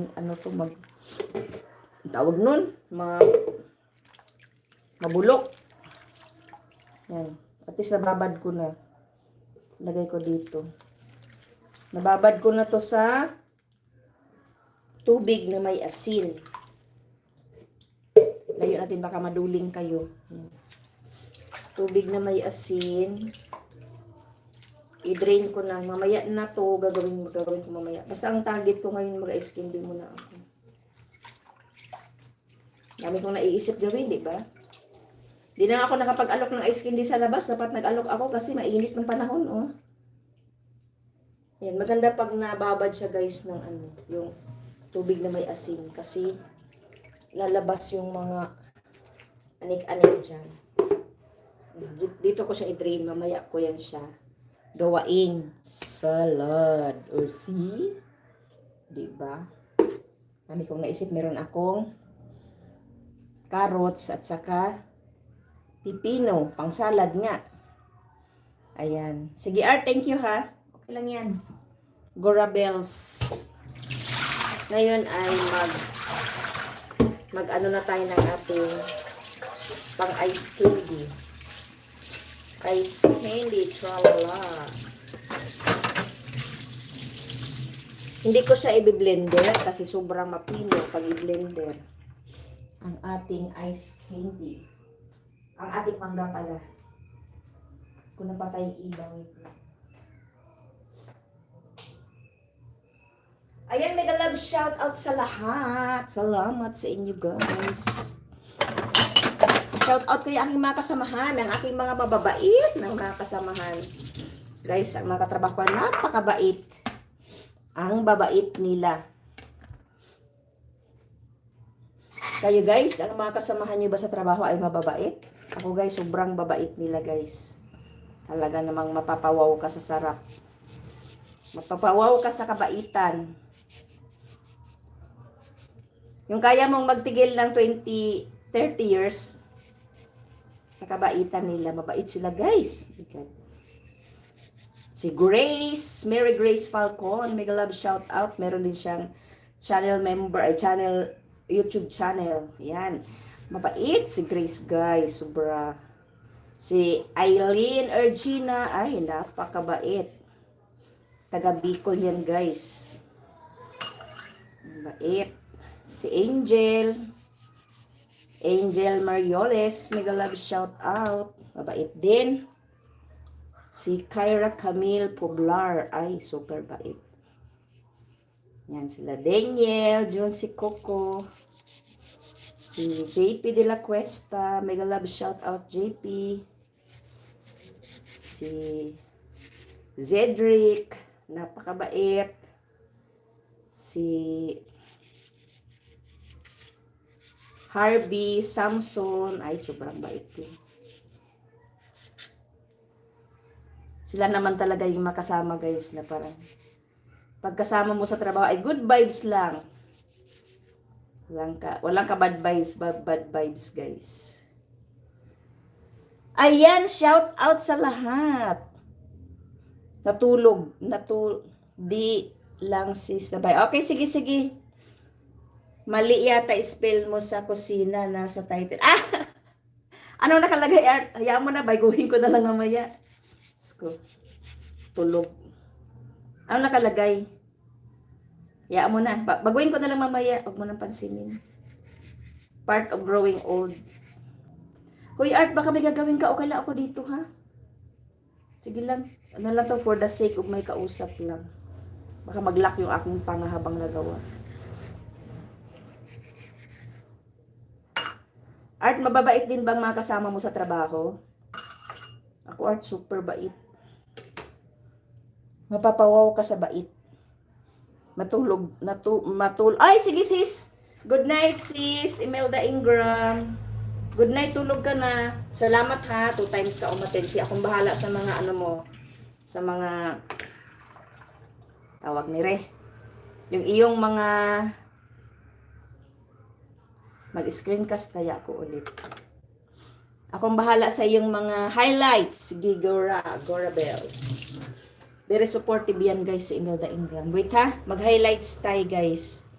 man, ano to, mag, tawag nun, ma, mabulok. Yan. At least nababad ko na. Lagay ko dito. Nababad ko na to sa tubig na may asin. Layo natin baka maduling kayo. Tubig na may asin. I-drain ko na. Mamaya na to. Gagawin, gagawin ko mamaya. Basta ang target ko ngayon mag-ice candy muna ako. Dami kong naiisip gawin, di ba? Di na ako nakapag-alok ng ice candy sa labas. Dapat nag-alok ako kasi mainit ng panahon, oh. Yan, maganda pag nababad siya guys ng ano, yung tubig na may asin kasi lalabas yung mga anik-anik dyan. Di- Dito ko siya i-drain, mamaya ko yan siya gawaing salad. O see? Diba? Kami kong naisip, meron akong carrots at saka pipino, pang salad nga. Ayan. Sige, Art, thank you ha. Okay lang yan. Gora Bells. Ngayon ay mag mag ano na tayo ng ating pang ice candy. Ice candy, tralala. Hindi ko siya i-blender kasi sobrang mapino pag i-blender ang ating ice candy. Ang ating mangga pala. Kung napatay iba, wait lang. Ayan, mega love shout out sa lahat. Salamat sa inyo guys. Shout out kayo aking mga kasamahan, ang aking mga mababait ng mga kasamahan. Guys, ang mga katrabaho ko, napakabait. Ang babait nila. Kayo guys, ang mga kasamahan nyo ba sa trabaho ay mababait? Ako guys, sobrang babait nila guys. Talaga namang mapapawaw ka sa sarap. Mapapawaw ka sa kabaitan. Yung kaya mong magtigil ng 20, 30 years, sa kabaitan nila. Mabait sila, guys. Si Grace, Mary Grace Falcon, mega love shout out. Meron din siyang channel member, ay channel, YouTube channel. Yan. Mabait si Grace, guys. Sobra. Si Eileen Ergina, ay, napakabait. Taga Bicol yan, guys. Mabait. Si Angel. Angel Marioles, mega love shout out. Mabait din. Si Kyra Camille Poblar, ay super bait. Yan sila Daniel, John si Coco. Si JP de la Cuesta, mega love shout out JP. Si Zedric, napakabait. Si Harvey, Samson, ay sobrang bait din. Sila naman talaga yung makasama guys na parang pagkasama mo sa trabaho ay good vibes lang. Walang ka, walang ka bad vibes, bad, bad vibes guys. Ayan, shout out sa lahat. Natulog, natu di lang sis na Okay, sige, sige. Mali yata spell mo sa kusina na sa title. Ah! Ano nakalagay? Hayaan mo na, baguhin ko na lang mamaya. Sko. Tulog. Ano nakalagay? Hayaan mo na. Ba- Baguhin ko na lang mamaya. Huwag mo nang pansinin. Part of growing old. Hoy, Art, baka may gagawin ka. Okay lang ako dito, ha? Sige lang. Ano lang to for the sake of may kausap lang. Baka mag-lock yung aking pangahabang nagawa. Mababait din bang mga kasama mo sa trabaho? Ako, Art, super bait. Mapapawaw ka sa bait. Matulog, natu, matul... Ay, sige sis! Good night, sis! Imelda Ingram. Good night, tulog ka na. Salamat ha, two times ka umaten. Si akong bahala sa mga ano mo, sa mga tawag ni Re. Yung iyong mga mag-screencast kaya ako ulit. Akong bahala sa iyong mga highlights. Gigora, Gora Bells. Very supportive yan guys sa Imelda Ingram. Wait ha, mag-highlights tayo guys.